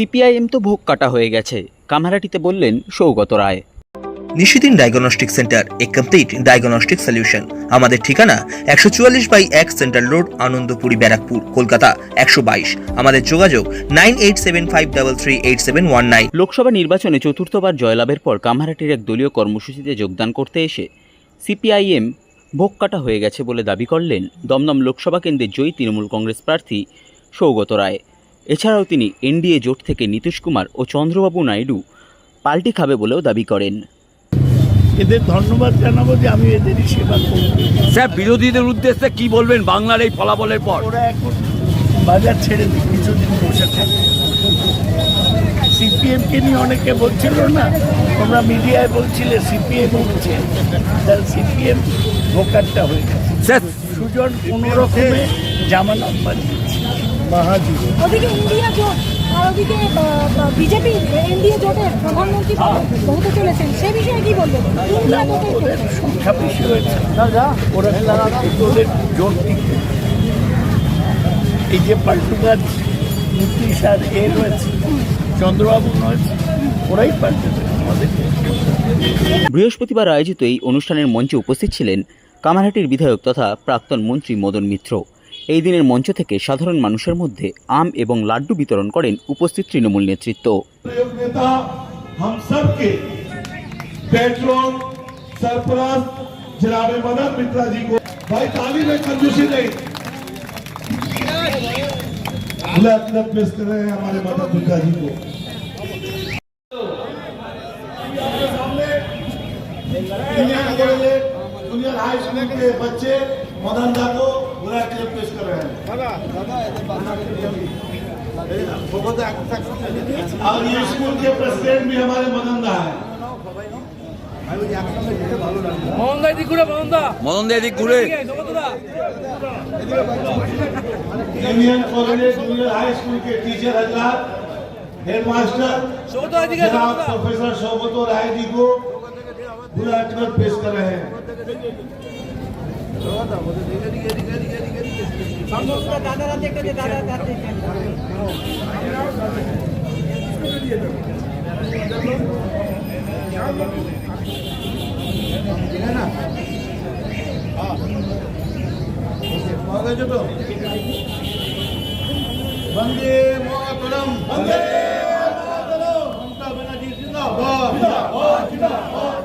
CPIM তো ভোগ কাটা হয়ে গেছে কামারাটিতে বললেন সৌগত রায়। নিশিদিন ডায়াগনস্টিক সেন্টার এ কমপ্লিট ডায়াগনস্টিক সলিউশন। আমাদের ঠিকানা একশো চুয়াল্লিশ বাই এক সেন্ট্রাল রোড আনন্দপুরি ব্যারাকপুর কলকাতা একশো বাইশ। আমাদের যোগাযোগ nine eight seven five double three eight seven one nine. Lok Sabha নির্বাচনে চতুর্থবার জয়লাভের পর কামারহাটির এক দলীয় কর্মসূচিতে যোগদান করতে এসে সিপিআইএম ভোগ কাটা হয়ে গেছে বলে দাবি করলেন দমদম লোকসভা কেন্দ্রের জয়ী তৃণমূল কংগ্রেস প্রার্থী সৌগত রায়। এছাড়াও তিনি এনডিএ জোট থেকে নীতিশ কুমার ও চন্দ্রবাবু নাইডু পাল্টি খাবে বলেও দাবি করেন। এদের ধন্যবাদ জানাব যে আমি এদেরই সেবা করব। স্যার বিরোধীদের উদ্দেশ্যে কি বলবেন বাংলার এই ফলাফলের পর? ওরা এখন বাজার ছেড়ে কিছুদিন বসে থাকে সিপিএমকে নিয়ে অনেকে বলছিল না তোমরা মিডিয়ায় বলছিলে সিপিএম হচ্ছে তাহলে সিপিএম ভোকারটা হয়ে গেছে। স্যার সুজন কোনো রকমে জামা নাম্বার দিচ্ছে মাহাজি ওদিকে ইন্ডিয়া জোট আর ওদিকে বিজেপি এনডিএ জোটের প্রধানমন্ত্রী পদে চলেছেন। সে বিষয়ে কি বলবেন? ইন্ডিয়া জোটের সংখ্যা বেশি হয়েছে ওরা ওদের জোর এই যে পাল্টুগাছ নীতিশ আর এ রয়েছে চন্দ্রবাবু রয়েছে ওরাই পাল্টে দেবে আমাদেরকে বৃহস্পতিবার আয়োজিত এই অনুষ্ঠানের মঞ্চে উপস্থিত ছিলেন কামারহাটির বিধায়ক তথা প্রাক্তন মন্ত্রী মদন মিত্র। এই দিনের মঞ্চ থেকে সাধারণ মানুষের মধ্যে আম এবং লাড্ডু বিতরণ করেন উপস্থিত তৃণমূল নেতৃত্ব प्रयोग नेता हम सब के पेट्रोल सरपरस्त जनाब मदन मित्रा जी को भाई ताली में कंजूसी नहीं खुला क्लब पेश कर रहे हैं हमारे मदन मित्रा जी को Indian college junior high school के बच्चे मदन दा को बुरा क्लब पेश कर रहे हैं और ये स्कूल के प्रेसिडेंट भी हमारे मदन दा है মদন দা এদিক ঘুরে Indian college junior high school के टीचर हजरात हेड मास्टर जनाब प्रोफेसर शौकत राय जी को बुरा क्लब पेश कर रहे हैं বন্দে মাতরম বন্দে মাতরম মমতা ব্যানার্জি জিন্দাবাদ। জিন্দাবাদ জিন্দাবাদ।